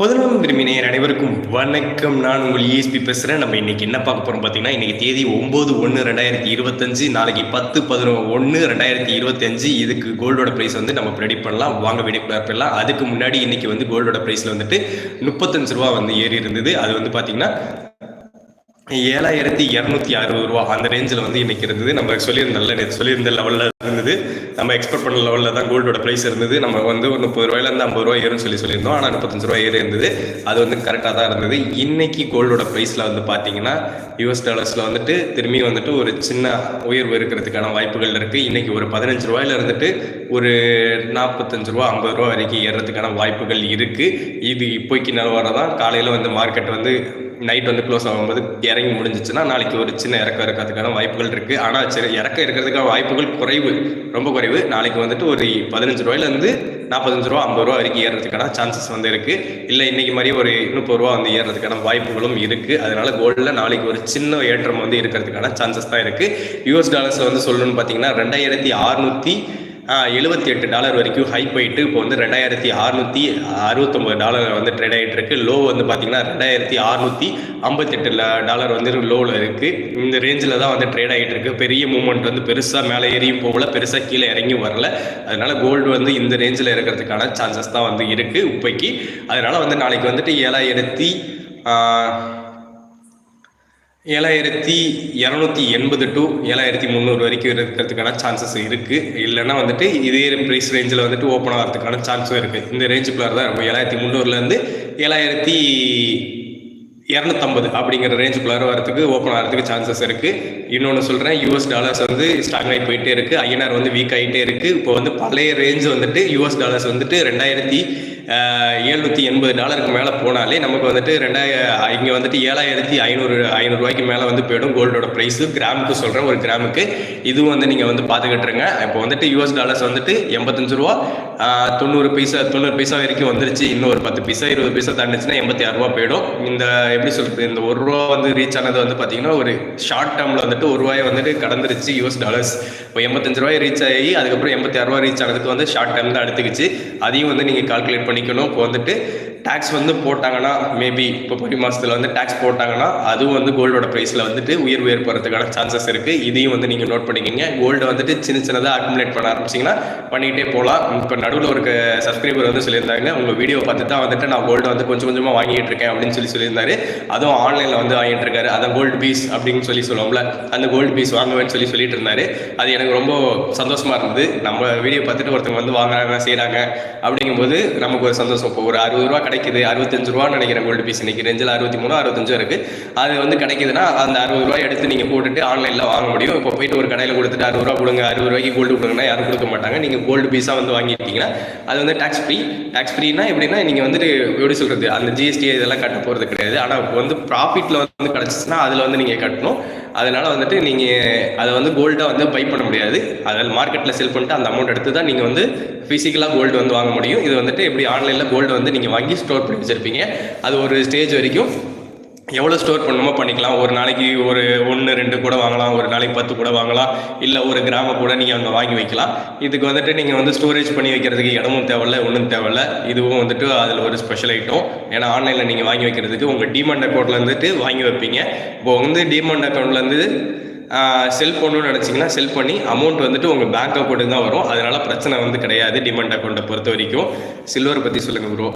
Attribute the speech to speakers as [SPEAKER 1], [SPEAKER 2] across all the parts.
[SPEAKER 1] பொதுநலம் விரும்பி அனைவருக்கும் வணக்கம். நான் உங்கள் இஎஸ்பி பேசுகிறேன் நம்ம இன்னைக்கு என்ன பார்க்க போகிறோம் பார்த்தீங்கன்னா இன்றைக்கி தேதி ஒம்பது ஒன்று ரெண்டாயிரத்தி இருபத்தஞ்சு நாளைக்கு பத்து பதினொன்று ஒன்று ரெண்டாயிரத்தி இருபத்தஞ்சு. இதுக்கு கோல்டோட ப்ரைஸ் வந்து நம்ம ப்ரெடிக்ட் பண்ணலாம். வாங்க வேண்டிய பண்ணலாம். அதுக்கு முன்னாடி இன்றைக்கி வந்து கோல்டோட ப்ரைஸில் வந்துட்டு முப்பத்தஞ்சு ரூபா வந்து ஏறி இருந்தது. அது வந்து பார்த்தீங்கன்னா ஏழாயிரத்தி இரநூத்தி அறுபது ரூபா அந்த ரேஞ்சில் வந்து இன்னைக்கு இருந்தது. நம்ம சொல்லியிருந்தோம்ல சொல்லியிருந்த லெவலில் இருந்தது. நம்ம எக்ஸ்பெக்ட் பண்ண லெவலில் தான் கோல்டோட ப்ரைஸ் இருந்தது. நம்ம வந்து ஒரு முப்பது ரூபாயிலேருந்து ஐம்பது ரூபா ஏறும் சொல்லி சொல்லியிருந்தோம். ஆனால் முப்பத்தஞ்சு ரூபாய் ஏறி இருந்தது. அது வந்து கரெக்டாக தான் இருந்தது. இன்னைக்கு கோல்டோட ப்ரைஸில் வந்து பார்த்தீங்கன்னா யூஎஸ் டாலர்ஸில் வந்துட்டு திரும்பி வந்துட்டு ஒரு சின்ன உயர்வு இருக்கிறதுக்கான வாய்ப்புகள் இருக்குது இன்னைக்கு ஒரு பதினஞ்சு ரூபாயில இருந்துட்டு ஒரு நாற்பத்தஞ்சு ரூபா ஐம்பது ரூபா வரைக்கும் ஏறுறதுக்கான வாய்ப்புகள் இருக்குது இது இப்போக்கி நிலவரம் தான். காலையில் வந்து மார்க்கெட் வந்து நைட் வந்து க்ளோஸ் ஆகும்போது இறங்கி முடிஞ்சிச்சுன்னா நாளைக்கு ஒரு சின்ன இறக்கம் இருக்கிறதுக்கான வாய்ப்புகள் இருக்கு. ஆனால் சரி இறக்கம் இருக்கிறதுக்கான வாய்ப்புகள் குறைவு ரொம்ப குறைவு. நாளைக்கு வந்துட்டு ஒரு பதினஞ்சு ரூபாயிலேருந்து நாற்பத்தஞ்சு ரூபா ஐம்பது ரூபா வரைக்கும் ஏறதுக்கான சான்சஸ் வந்து இருக்கு. இல்லை இன்னைக்கு மாதிரி ஒரு முப்பது ரூபா வந்து ஏறதுக்கான வாய்ப்புகளும் இருக்கு. அதனால கோல்டில் நாளைக்கு ஒரு சின்ன ஏற்றம் வந்து இருக்கிறதுக்கான சான்சஸ் தான் இருக்கு. யூஎஸ் டாலர்ஸ் வந்து சொல்லணும்னு பார்த்தீங்கன்னா ரெண்டாயிரத்தி அறுநூத்தி எழுபத்தி எட்டு டாலர் வரைக்கும் ஹை போயிட்டு இப்போ வந்து ரெண்டாயிரத்தி அறுநூத்தி அறுபத்தொம்பது டாலர் வந்து ட்ரேட் ஆகிட்டு இருக்கு லோ வந்து பார்த்தீங்கன்னா ரெண்டாயிரத்தி அறுநூத்தி ஐம்பத்தெட்டு டாலர் வந்து லோவில் இருக்கு. இந்த ரேஞ்சில் தான் வந்து ட்ரேட் ஆகிட்டு இருக்கு பெரிய மூமெண்ட் வந்து பெருசாக மேலே ஏறியும் போகல பெருசாக கீழே இறங்கியும் வரல. அதனால கோல்டு வந்து இந்த ரேஞ்சில் இருக்கிறதுக்கான சான்சஸ் தான் வந்து இருக்கு. இப்போக்கி அதனால வந்து நாளைக்கு வந்துட்டு ஏழாயிரத்தி ஏழாயிரத்தி இரநூத்தி எண்பது டு ஏழாயிரத்தி முந்நூறு வரைக்கும் இருக்கிறதுக்கான சான்சஸ் இருக்குது இல்லைன்னா வந்துட்டு இதே ப்ரைஸ் ரேஞ்சில் வந்துட்டு ஓப்பன் ஆகிறதுக்கான சான்ஸும் இருக்குது இந்த ரேஞ்சுக்குள்ளார தான் இருக்கும் ஏழாயிரத்தி முந்நூறுலேருந்து ஏழாயிரத்தி இரநூத்தம்பது அப்படிங்கிற ரேஞ்சுக்குள்ளார வரதுக்கு ஓப்பன் ஆகிறதுக்கு சான்சஸ் இருக்குது இன்னொன்று சொல்கிறேன் யூஎஸ் டாலர்ஸ் வந்து ஸ்ட்ராங் ஆகி போயிட்டே இருக்குது ஐஎன்ஆர் வந்து வீக் ஆகிட்டே இருக்குது இப்போ வந்து பழைய ரேஞ்ச் வந்துட்டு யூஎஸ் டாலர்ஸ் வந்துட்டு ரெண்டாயிரத்தி எழுநூற்றி எண்பது டாலருக்கு மேலே போனாலே நமக்கு வந்துட்டு ரெண்டாய இங்கே வந்துட்டு ஏழாயிரத்தி ஐநூறு ஐநூறுரூவாய்க்கு மேலே வந்து போயிடும் கோல்டோட ப்ரைஸு கிராமுக்கு சொல்கிறேன் ஒரு கிராமுக்கு. இதுவும் வந்து நீங்கள் வந்து பார்த்துக்கிட்டுருங்க இப்போ வந்துட்டு யூஎஸ் டாலர்ஸ் வந்துட்டு எண்பத்தஞ்சு ரூபா தொண்ணூறு பைசா தொண்ணூறு பைசா வரைக்கும் வந்துருச்சு. இன்னும் ஒரு பத்து பைசா இருபது பைசா தாண்டிச்சுன்னா எண்பத்தி ஆறு ரூபா போயிடும். இந்த எப்படி சொல்றது இந்த ஒரு ரூபா வந்து ரீச் ஆனது வந்து பார்த்தீங்கன்னா ஒரு ஷார்ட் டேர்ம்ல வந்துட்டு ஒரு ரூபாய் வந்துட்டு கடந்துருச்சு யூஎஸ் டாலர்ஸ் இப்போ எண்பத்தஞ்சு ரூபாய் ரீச் ஆகி அதுக்கப்புறம் எண்பத்தி ஆறு ரூபா ரீச் ஆனதுக்கு வந்து ஷார்ட் டைம் தான் எடுத்துக்கிச்சு அதையும் வந்து நீங்கள் கால்குலேட் பண்ணிக்கணும். இப்போ வந்துட்டு டேக்ஸ் வந்து போட்டாங்கன்னா மேபி இப்போ படி மாதத்தில் வந்து டேக்ஸ் போட்டாங்கன்னா அதுவும் வந்து கோல்டோட ப்ரைஸில் வந்துட்டு உயர் உயர் போகிறதுக்கான சான்சஸ் இருக்குது இதையும் வந்து நீங்கள் நோட் பண்ணிக்கிங்க. கோல்டு வந்துட்டு சின்ன சின்னதாக அக்குமுலேட் பண்ண ஆரம்பிச்சிங்கன்னா பண்ணிகிட்டே போகலாம். இப்போ நடுவில் ஒரு சப்ஸ்கிரைபர் வந்து சொல்லியிருந்தாங்க உங்கள் வீடியோ பார்த்து தான் வந்துட்டு நான் கோல்டு வந்து கொஞ்சம் கொஞ்சமாக வாங்கிட்டு இருக்கேன் அப்படின்னு சொல்லி சொல்லியிருந்தாரு. அதுவும் ஆன்லைனில் வந்து வாங்கிட்டு இருக்காரு. அதான் கோல்டு பீஸ் அப்படின்னு சொல்லி சொல்லுவோம்ல அந்த கோல்டு பீஸ் வாங்குவேன்னு சொல்லி சொல்லிட்டு இருந்தாரு. அது எனக்கு ரொம்ப சந்தோஷமா இருந்தது. நம்ம வீடியோ பார்த்துட்டு ஒருத்தவங்க வந்து வாங்குறாங்க செய்கிறாங்க அப்படிங்கும்போது நமக்கு ஒரு சந்தோஷம். இப்போ ஒரு அறுபது ரூபா கிடைக்குது. அறுபத்தஞ்சு ரூபான்னு நினைக்கிறேன் கோல்டு பீஸ் இன்னைக்கு. ரேஞ்சில் அறுபத்தி மூணு அறுபத்தஞ்சு இருக்கு. அது வந்து கிடைக்குதுன்னா அந்த அறுபது ரூபாய் எடுத்து நீங்கள் போட்டுட்டு ஆன்லைனில் வாங்க முடியும். இப்போ போயிட்டு ஒரு கடையில் கொடுத்துட்டு அறுபது ரூபா கொடுங்க அறுபது ரூபாய்க்கு கோல்டு கொடுங்கன்னா யாரும் கொடுக்க மாட்டாங்க. நீங்கள் கோல்டு பீஸாக வந்து வாங்கிட்டீங்கன்னா அது வந்து டேக்ஸ் ஃப்ரீ டேக்ஸ் ஃப்ரீனா எப்படின்னா நீங்கள் வந்துட்டு எப்படி சொல்கிறது அந்த ஜிஎஸ்டி இதெல்லாம் கட்ட போகிறது கிடையாது. ஆனால் வந்து ப்ராஃபிட்டில் வந்து கிடச்சிச்சுன்னா அதில் வந்து நீங்கள் கட்டணும். அதனால் வந்துட்டு நீங்கள் அதை வந்து கோல்டாக வந்து பை பண்ண முடியாது. அதில் மார்க்கெட்டில் செல் பண்ணிட்டு அந்த அமௌண்ட் எடுத்து தான் நீங்கள் வந்து ஃபிசிக்கலாக கோல்டு வந்து வாங்க முடியும். இது வந்துட்டு எப்படி ஆன்லைனில் கோல்டு வந்து நீங்கள் வாங்கி ஸ்டோர் பண்ணி வச்சுருப்பீங்க. அது ஒரு ஸ்டேஜ் வரைக்கும் எவ்வளோ ஸ்டோர் பண்ணணுமோ பண்ணிக்கலாம். ஒரு நாளைக்கு ஒரு ஒன்று ரெண்டு கூட வாங்கலாம். ஒரு நாளைக்கு பத்து கூட வாங்கலாம். இல்லை ஒரு கிராம கூட நீங்கள் அங்கே வாங்கி வைக்கலாம். இதுக்கு வந்துட்டு நீங்கள் வந்து ஸ்டோரேஜ் பண்ணி வைக்கிறதுக்கு இடமும் தேவையில்ல ஒன்றும் தேவையில்ல. இதுவும் வந்துட்டு அதில் ஒரு ஸ்பெஷல் ஐட்டம் ஏன்னா ஆன்லைனில் நீங்கள் வாங்கி வைக்கிறதுக்கு உங்கள் டிமாண்ட் அக்கௌண்ட்டில் வாங்கி வைப்பீங்க. இப்போ வந்து டிமாண்ட் அக்கௌண்ட்லேருந்து செல் பண்ணணும்னு நினச்சிங்கன்னா செல் பண்ணி அமௌண்ட் வந்துட்டு உங்கள் பேங்க் அக்கௌண்ட்டு தான் வரும். அதனால் பிரச்சனை வந்து கிடையாது டிமாண்ட் அக்கௌண்ட்டை பொறுத்த வரைக்கும். சில்வர் பற்றி சொல்லுங்கள் ப்ரோ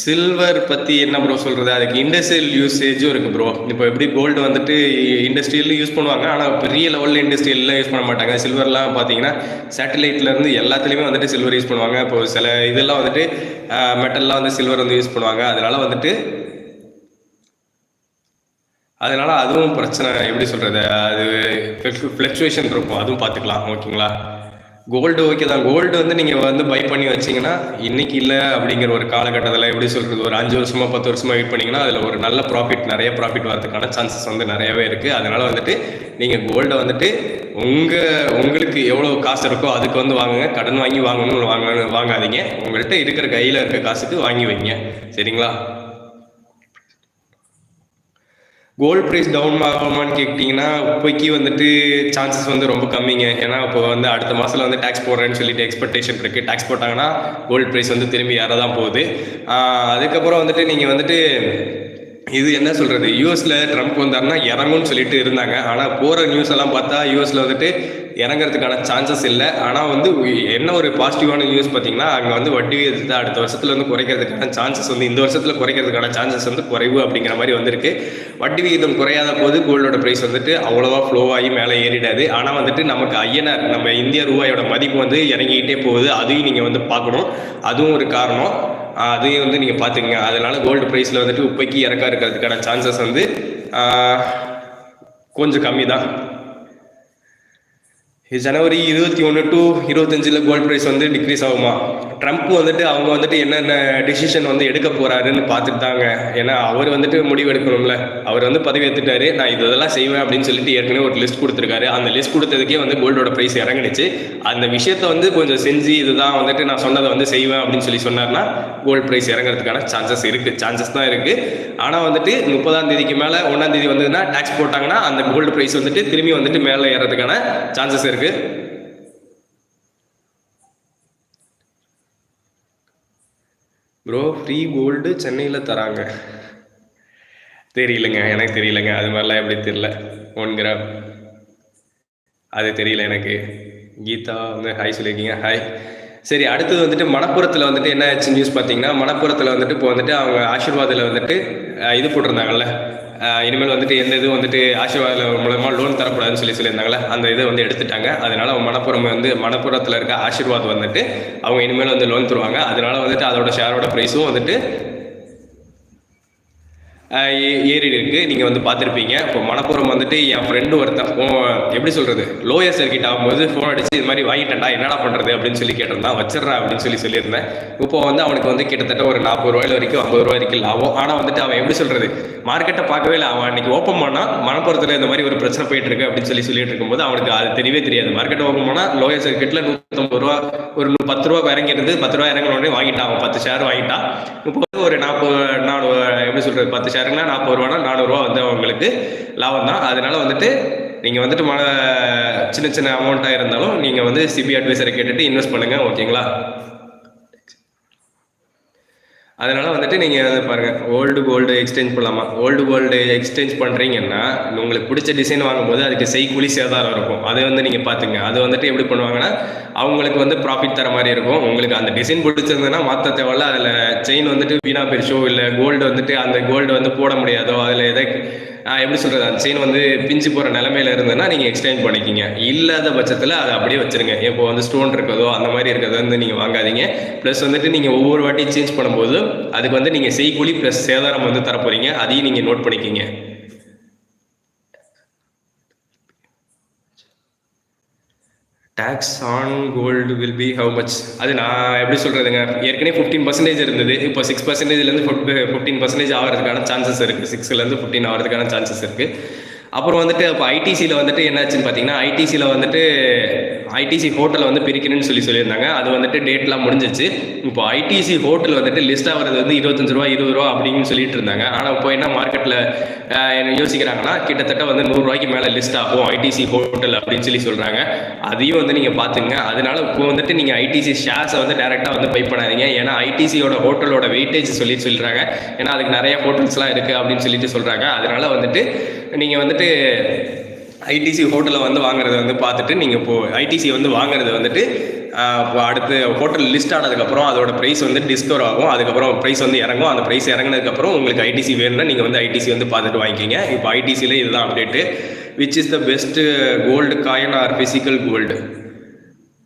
[SPEAKER 1] சில்வர் பற்றி என்ன ப்ரோ சொல்கிறது அதுக்கு இண்டஸ்ட்ரியல் யூசேஜும் இருக்குது ப்ரோ இப்போ எப்படி கோல்டு வந்துட்டு இண்டஸ்ட்ரியலும் யூஸ் பண்ணுவாங்க? ஆனால் பெரிய லெவலில் இண்டஸ்ட்ரியல்லாம் யூஸ் பண்ண மாட்டாங்க. சில்வர்லாம் பார்த்தீங்கன்னா சேட்டலைட்லேருந்து எல்லாத்துலேயுமே வந்துட்டு சில்வர் யூஸ் பண்ணுவாங்க. இப்போ சில இதெல்லாம் வந்துட்டு மெட்டல்லாம் வந்து சில்வர் வந்து யூஸ் பண்ணுவாங்க. அதனால் வந்துட்டு அதனால அதுவும் பிரச்சனை எப்படி சொல்றது அது ஃப்ளக்சுவேஷன் இருக்கும். அதுவும் பார்த்துக்கலாம் ஓகேங்களா? கோல்டு ஓகே தான். கோல்டு வந்து நீங்கள் வந்து பை பண்ணி வச்சீங்கன்னா இன்னைக்கு இல்லை அப்படிங்கிற ஒரு காலகட்டத்தில் எப்படி சொல்கிறது ஒரு அஞ்சு வருஷமா பத்து வருஷமா வெயிட் பண்ணிங்கன்னா அதில் ஒரு நல்ல ப்ராஃபிட் நிறைய ப்ராஃபிட் வரதுக்கான சான்சஸ் வந்து நிறையவே இருக்குது அதனால வந்துட்டு நீங்கள் கோல்டை வந்துட்டு உங்கள் உங்களுக்கு எவ்வளோ காசு இருக்கோ அதுக்கு வந்து வாங்குங்க. கடன் வாங்கி வாங்கணும்னு வாங்க வாங்காதீங்க. உங்கள்கிட்ட இருக்கிற கையில் இருக்க காசுக்கு வாங்கி வைங்க. சரிங்களா? கோல்ட் ப்ரைஸ் டவுன் ஆகுமான்னு கேட்டிங்கன்னா இப்போக்கி வந்துட்டு சான்சஸ் வந்து ரொம்ப கம்மிங்க. ஏன்னா இப்போ வந்து அடுத்த மாதத்தில் வந்து டேக்ஸ் போடுறேன்னு சொல்லிட்டு எக்ஸ்பெக்டேஷன் இருக்குது டேக்ஸ் போட்டாங்கன்னா கோல்ட் ப்ரைஸ் வந்து திரும்பி ஏற தான் போகுது அதுக்கப்புறம் வந்துட்டு நீங்கள் வந்துட்டு இது என்ன சொல்கிறது யூஎஸில் ட்ரம்ப் வந்தாருன்னா இறங்கும்னு சொல்லிட்டு இருந்தாங்க. ஆனால் போகிற நியூஸ் எல்லாம் பார்த்தா யூஎஸில் வந்துட்டு இறங்குறதுக்கான சான்சஸ் இல்லை. ஆனால் வந்து என்ன ஒரு பாசிட்டிவான நியூஸ் பார்த்தீங்கன்னா அங்கே வந்து வட்டி விகிதத்தை அடுத்த வருஷத்துல வந்து குறைக்கிறதுக்கான சான்சஸ் வந்து இந்த வருஷத்துல குறைக்கிறதுக்கான சான்சஸ் வந்து குறைவு அப்படிங்கிற மாதிரி வந்திருக்கு. வட்டி விகிதம் குறையாத போது கோல்டோட ப்ரைஸ் வந்துட்டு அவ்வளவா ஃப்ளோ ஆகி மேலே ஏறிடாது. ஆனால் வந்துட்டு நமக்கு ஐஎன்ஆர் நம்ம இந்திய ரூபாயோட மதிப்பு வந்து இறங்கிக்கிட்டே போகுது. அதையும் நீங்கள் வந்து பார்க்கணும். அதுவும் ஒரு காரணம். அதையும் வந்து நீங்கள் பார்த்துக்கங்க. அதனால கோல்டு ப்ரைஸில் வந்துட்டு உப்பைக்கு இறக்கா இருக்கிறதுக்கான சான்சஸ் வந்து கொஞ்சம் கம்மி தான் ஜனவரி இருபத்தி ஒன்று டு இருபத்தஞ்சில் கோல்ட் ப்ரைஸ் வந்து டிக்ரீஸ் ஆகுமா? ட்ரம்ப் வந்துட்டு அவங்க வந்துட்டு என்னென்ன டிசிஷன் வந்து எடுக்க போறாருன்னு பார்த்துட்டு தாங்க ஏன்னா அவர் வந்துட்டு முடிவு எடுக்கணும்ல. அவர் வந்து பதவி ஏற்றுட்டாரு நான் இதெல்லாம் செய்வேன் அப்படின்னு சொல்லிட்டு ஏற்கனவே ஒரு லிஸ்ட் கொடுத்துருக்காரு. அந்த லிஸ்ட் கொடுத்ததுக்கே வந்து கோல்டோட ப்ரைஸ் இறங்குனுச்சு. அந்த விஷயத்த வந்து கொஞ்சம் செஞ்சு இதுதான் வந்துட்டு நான் சொன்னதை வந்து செய்வேன் அப்படின்னு சொல்லி சொன்னார்னா கோல்ட் ப்ரைஸ் இறங்குறதுக்கான சான்சஸ் இருக்கு. சான்சஸ் தான் இருக்கு. ஆனால் வந்துட்டு முப்பதாம் தேதிக்கு மேலே ஒன்றாம் தேதி வந்ததுன்னா டேக்ஸ் போட்டாங்கன்னா அந்த கோல்டு ப்ரைஸ் வந்துட்டு திரும்பி வந்துட்டு மேலே ஏறதுக்கான சான்சஸ் இருக்கு ப்ரோ ஃப்ரீ கோல்டு சென்னையில் தராங்க. தெரியலங்க எனக்கு தெரியலங்க. அது மாதிரிலாம் எப்படி தெரியல? ஒன் கிராம் அது தெரியல எனக்கு. கீதா வந்து ஹாய் சொல்லியிருக்கீங்க. ஹாய் சரி அடுத்தது வந்துட்டு மணப்புறத்தில் வந்துட்டு என்ன ஆச்சு நியூஸ் பார்த்தீங்கன்னா மணப்புறத்தில் வந்துட்டு இப்போ வந்துட்டு அவங்க ஆசீர்வாதில் வந்துட்டு இது போட்டிருந்தாங்கல்ல? இனிமேல் வந்துட்டு எந்த இதுவும் வந்துட்டு ஆசீர்வாதில் மூலமாக லோன் தரக்கூடாதுன்னு சொல்லி சொல்லியிருந்தாங்களே அந்த இதை வந்து எடுத்துட்டாங்க. அதனால அவங்க மணப்புறம் வந்து மணப்புறத்தில் இருக்க ஆசீர்வாத் வந்துட்டு அவங்க இனிமேல் வந்து லோன் தருவாங்க. அதனால வந்துட்டு அதோட ஷேரோட ப்ரைஸும் வந்துட்டு ஆஹ் ஏ- இருக்கு வந்து பார்த்துருப்பீங்க. இப்போ மணப்புறம் வந்துட்டு என் ஃப்ரெண்டு ஒருத்தன் எப்படி சொல்கிறது லோயர் சர்க்கிட் ஆகும்போது ஃபோன் அடிச்சு இது மாதிரி வாங்கிட்டேன்டா என்னடா பண்ணுறது அப்படின்னு சொல்லி கேட்டிருந்தான். வச்சிடுறா அப்படின்னு சொல்லி சொல்லியிருந்தேன். இப்போ வந்து அவனுக்கு வந்து கிட்டத்தட்ட ஒரு நாற்பது ரூபாயில வரைக்கும் ஐம்பது ரூபா வரைக்கும் லாபம். ஆனால் வந்துட்டு அவன் எப்படி சொல்கிறது மார்க்கெட்டை பார்க்கவே இல்லை. அவன் அன்றைக்கி ஓப்பன் பண்ணா மணப்புறத்தில் இந்த மாதிரி ஒரு பிரச்சனை போயிட்டு இருக்கு அப்படின்னு சொல்லி சொல்லிட்டு இருக்கும்போது அவனுக்கு அது தெரியவே தெரியாது. மார்க்கெட் ஓப்பன் பண்ணால் லோயர் சர்க்கிட்டில் நூற்றம்பது ரூபா ஒரு பத்து ரூபா இறங்கி இருந்து பத்து ரூபா இறங்கினோடனே வாங்கிட்டான். அவன் பத்து ஷேர் வாங்கிட்டான். இப்போ வந்து ஒரு நாற்பது நாலு எப்படி சொல்றது பத்து ஷேருங்கன்னா நாற்பது ரூபானா நானூறுரூவா வந்து அவங்களுக்கு லாபம் தான். அதனால வந்துட்டு நீங்கள் வந்துட்டு மன சின்ன சின்ன அமௌண்ட்டாக இருந்தாலும் நீங்கள் வந்து சிபி அட்வைசரை கேட்டுட்டு இன்வெஸ்ட் பண்ணுங்க ஓகேங்களா அதனால வந்துட்டு நீங்கள் வந்து பாருங்க ஓல்டு கோல்டு எக்ஸ்சேஞ்ச் பண்ணலாமா? ஓல்டு கோல்டு எக்ஸ்சேஞ்ச் பண்ணுறீங்கன்னா உங்களுக்கு பிடிச்ச டிசைன் வாங்கும்போது அதுக்கு செய்கூலி சேதாரம் இருக்கும். அதை வந்து நீங்கள் பார்த்துங்க அது வந்துட்டு எப்படி பண்ணுவாங்கன்னா அவங்களுக்கு வந்து ப்ராஃபிட் தர மாதிரி இருக்கும். உங்களுக்கு அந்த டிசைன் பிடிச்சிருந்ததுன்னா மாற்ற தேவையில்ல. அதில் செயின் வந்துட்டு வீணா போயிடுச்சோ இல்லை கோல்டு வந்துட்டு அந்த கோல்டு வந்து போட முடியாதோ அதில் எதை எப்படி சொல்றது? அந்த செயின் வந்து பிஞ்சு போற நிலைமையில இருந்ததுன்னா நீங்க எக்ஸ்சேஞ்ச் பண்ணிக்கிங்க. இல்லாத பட்சத்துல அதை அப்படியே வச்சிருங்க. இப்போ வந்து ஸ்டோன் இருக்கதோ அந்த மாதிரி இருக்கிறதோ வந்து நீங்க வாங்காதீங்க. ப்ளஸ் வந்துட்டு நீங்க ஒவ்வொரு வாட்டி சேஞ்ச் பண்ணும்போது அதுக்கு வந்து நீங்க செய்கூலி ப்ளஸ் சேதாரம் வந்து தரப்போறீங்க. அதையும் நீங்க நோட் பண்ணிக்கிங்க. Tax on gold will be how much அது நான் எப்படி சொல்கிறதுங்க ஏற்கனவே ஃபிஃப்டீன் பர்சன்டேஜ் இருந்தது. இப்போ சிக்ஸ் பர்சன்டேஜ்லேருந்து ஃபிஃப்டீன் பர்சன்டேஜ் ஆகிறதுக்கான சான்சஸ் இருக்குது சிக்ஸ்லேருந்து ஃபிஃப்டீன் ஆகிறதுக்கான சான்சஸ் இருக்குது அப்புறம் வந்துட்டு இப்போ ஐடிசியில் வந்துட்டு என்னாச்சுன்னு பார்த்தீங்கன்னா ஐடிசியில் வந்துட்டு ஐடிசி ஹோட்டலை வந்து பிரிக்கணும்னு சொல்லி சொல்லியிருந்தாங்க. அது வந்துட்டு டேட்லாம் முடிஞ்சிச்சு. இப்போ ஐடிசி ஹோட்டல் வந்துட்டு லிஸ்ட் ஆகிறது வந்து இருபத்தஞ்சு ரூபா இருபது ரூபா அப்படின்னு சொல்லிட்டு இருந்தாங்க. ஆனால் இப்போ என்ன மார்க்கெட்டில் என்ன யோசிக்கிறாங்கன்னா கிட்டத்தட்ட வந்து நூறுரூவாய்க்கு மேலே லிஸ்ட் ஆகும் ஐடிசி ஹோட்டல் அப்படின்னு சொல்லி சொல்கிறாங்க அதையும் வந்து நீங்கள் பார்த்துங்க. அதனால இப்போ வந்துட்டு நீங்கள் ஐடிசி ஷேர்ஸை வந்து டேரெக்டாக வந்து பை பண்ணாதீங்க. ஏன்னா ஐடிசியோட ஹோட்டலோட வெயிட்டேஜ் சொல்லி சொல்கிறாங்க ஏன்னா அதுக்கு நிறைய ஹோட்டல்ஸ்லாம் இருக்குது அப்படின்னு சொல்லிட்டு சொல்கிறாங்க அதனால வந்துட்டு நீங்கள் வந்துட்டு ஐடிசி ஹோட்டலில் வந்து வாங்குறத வந்து பார்த்துட்டு நீங்கள் இப்போ ஐடிசி வந்து வாங்குறது வந்துட்டு இப்போ அடுத்து ஹோட்டல் லிஸ்ட் ஆனதுக்கப்புறம் அதோட ப்ரைஸ் வந்து டிஸ்கவர் ஆகும். அதுக்கப்புறம் ப்ரைஸ் வந்து இறங்கும். அந்த ப்ரைஸ் இறங்கினதுக்கப்புறம் உங்களுக்கு ஐடிசி வேணும்னா நீங்கள் வந்து ஐடிசி வந்து பார்த்துட்டு வாங்கிக்கிங்க. இப்போ ஐடிசியில் இதுதான் update which is the best gold coin or physical gold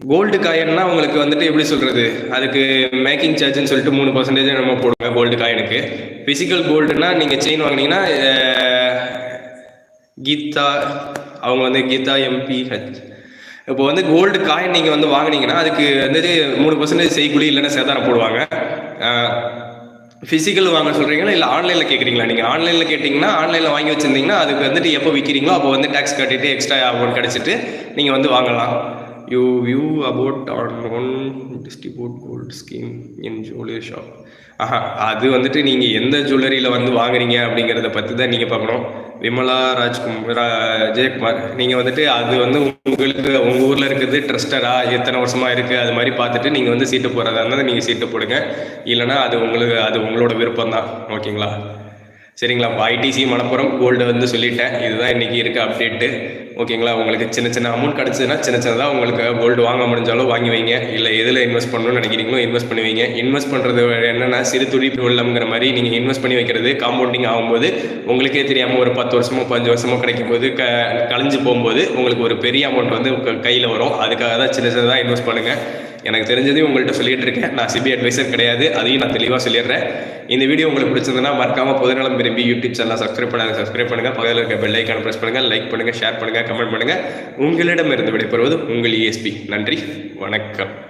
[SPEAKER 1] gold காயின்னா உங்களுக்கு வந்துட்டு எப்படி சொல்கிறது அதுக்கு மேக்கிங் சார்ஜ்னு சொல்லிட்டு மூணு பர்சன்டேஜ் நம்ம போடுங்க கோல்டு காயினுக்கு ஃபிசிக்கல் கோல்டுனா நீங்கள் செயின் வாங்கினீங்கன்னா கீதா அவங்க வந்து கீதா எம்பி இப்போ வந்து கோல்டு காயின் நீங்க வந்து வாங்கினீங்கன்னா அதுக்கு வந்து மூணு பர்சன்டேஜ் செய்யக்கூடிய இல்லைன்னா சேதாரம் போடுவாங்க. ஃபிசிக்கல் வாங்க சொல்றீங்களா இல்லை ஆன்லைனில் கேட்குறீங்களா நீங்கள் ஆன்லைனில் கேட்டிங்கன்னா ஆன்லைனில் வாங்கி வச்சிருந்தீங்கன்னா அதுக்கு வந்துட்டு எப்போ விற்கிறீங்களோ அப்போ வந்து டேக்ஸ் கட்டிட்டு எக்ஸ்ட்ரா அமௌண்ட் கிடச்சிட்டு நீங்கள் வந்து வாங்கலாம். You view about on one distribute gold scheme in jewellery shop ஆஹா அது வந்துட்டு நீங்கள் எந்த ஜுவல்லரியில் வந்து வாங்குறீங்க அப்படிங்கிறத பற்றி தான் நீங்கள் பார்க்கணும். விமலா ராஜ்குமார் ரா- ஜெயக்குமார் நீங்கள் வந்துட்டு அது வந்து உங்களுக்கு உங்கள் ஊரில் இருக்குது ட்ரஸ்டரா எத்தனை வருஷமா இருக்குது அது மாதிரி பார்த்துட்டு நீங்கள் வந்து சீட்டு போடுறதா இருந்தால் நீங்கள் சீட்டு போடுங்க. இல்லைன்னா அது உங்களுக்கு அது உங்களோட விருப்பம் தான் ஓகேங்களா? சரிங்களா? ஐடிசி மணப்புறம் கோல்டு வந்து சொல்லிட்டேன். இதுதான் இன்னைக்கு இருக்க அப்டேட்டு ஓகேங்களா உங்களுக்கு சின்ன சின்ன அமௌண்ட் கிடச்சதுன்னா சின்ன சின்னதாக உங்களுக்கு கோல்டு வாங்க முடிஞ்சாலும் வாங்கி வைங்க. இல்லை எதில் இன்வெஸ்ட் பண்ணணும்னு நினைக்கிறீங்களோ இன்வெஸ்ட் பண்ணுவீங்க இன்வெஸ்ட் பண்ணுறது என்னென்னா சிறு துடிப்பு உள்ளம்ங்கிற மாதிரி நீங்கள் இன்வெஸ்ட் பண்ணி வைக்கிறது காம்பவுண்டிங் ஆகும்போது உங்களுக்கே தெரியாமல் ஒரு பத்து வருஷமோ பஞ்சு வருஷமோ கிடைக்கும் போது க கலைஞ்சு போகும்போது உங்களுக்கு ஒரு பெரிய அமௌண்ட் வந்து கையில் வரும். அதுக்காக தான் சின்ன சின்னதாக இன்வெஸ்ட் பண்ணுங்கள் எனக்கு தெரிஞ்சதையும் உங்கள்கிட்ட சொல்லிட்டு இருக்கேன் நான் சிபி அட்வைசர் கிடையாது. அதையும் நான் தெளிவாக சொல்லிடுறேன். இந்த வீடியோ உங்களுக்கு பிடிச்சிருந்ததுன்னா மறக்காம பொதுநலம் விரும்பி யூடியூப் சேனல் சப்ஸ்கிரைப் பண்ணாங்க சப்ஸ்கிரைப் பண்ணுங்க. பக்கத்தில் இருக்க பெல் ஐக்கான ப்ரெஸ் பண்ணுங்க. லைக் பண்ணுங்க ஷேர் பண்ணுங்க கமெண்ட் பண்ணுங்க. உங்களிடம் இருந்து விடைபெறுவது உங்கள் இஎஸ்பி நன்றி வணக்கம்.